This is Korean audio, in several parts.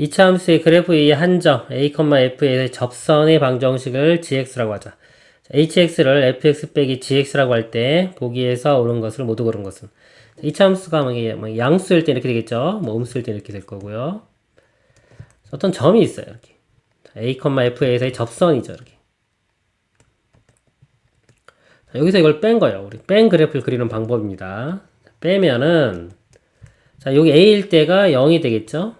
이차 함수의 그래프의 한 점 a,f의 접선의 방정식을 gx라고 하자. 자, hx를 fx 빼기 gx라고 할 때 보기에서 옳은 것을 모두 고른 것은 이차 함수가 뭐뭐 양수일 때 이렇게 되겠죠. 뭐 음수일 때 이렇게 될 거고요. 어떤 점이 있어요. 이렇게 자, a,f에서의 접선이죠. 이렇게 자, 여기서 이걸 뺀 거예요. 우리 뺀 그래프를 그리는 방법입니다. 자, 빼면은 자 여기 a일 때가 0이 되겠죠.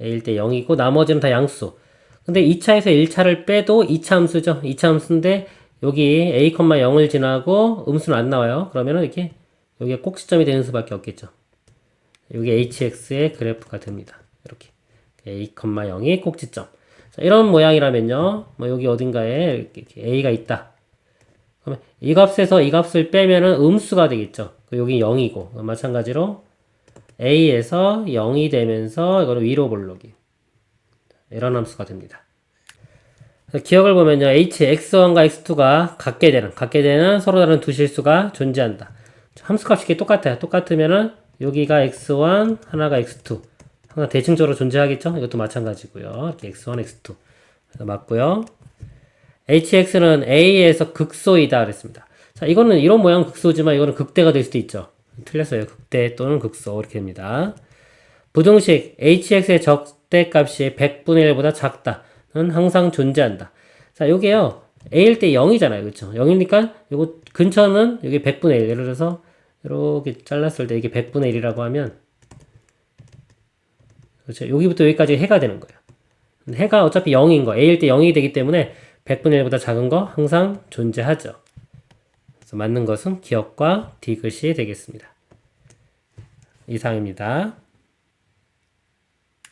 A일 때 0이고 나머지는 다 양수. 근데 2차에서 1차를 빼도 2차 함수죠. 2차 함수인데 여기 a, 0을 지나고 음수는 안 나와요. 그러면은 이렇게 여기가 꼭지점이 되는 수밖에 없겠죠. 여기 hx의 그래프가 됩니다. 이렇게 a, 0이 꼭지점. 자, 이런 모양이라면요. 뭐 여기 어딘가에 이렇게 a가 있다. 그러면 이 값에서 이 값을 빼면은 음수가 되겠죠. 그 여기 0이고 마찬가지로 a에서 0이 되면서 이거는 위로 볼록이 이런 함수가 됩니다. 기억을 보면요. h, x1과 x2가 같게 되는, 같게 되는 서로 다른 두 실수가 존재한다. 함수값이 똑같아요. 똑같으면은 여기가 x1, 하나가 x2. 하나 대칭적으로 존재하겠죠? 이것도 마찬가지고요. 이렇게 x1, x2. 그래서 맞고요. hx는 a에서 극소이다 그랬습니다. 자, 이거는 이런 모양 극소지만 이거는 극대가 될 수도 있죠. 틀렸어요. 극대 또는 극소 이렇게 됩니다. 부등식 hx의 적대값이 100분의 1보다 작다는 항상 존재한다. 자, 요게요. a일 때 0이잖아요. 그렇죠? 0이니까 요거 근처는 여기 100분의 1. 예를 들어서 이렇게 잘랐을 때 이게 100분의 1이라고 하면 그렇죠? 여기부터 여기까지 해가 되는 거예요. 해가 어차피 0인 거. a일 때 0이 되기 때문에 100분의 1보다 작은 거 항상 존재하죠. 그래서 맞는 것은 기억과 디귿이 되겠습니다. 이상입니다.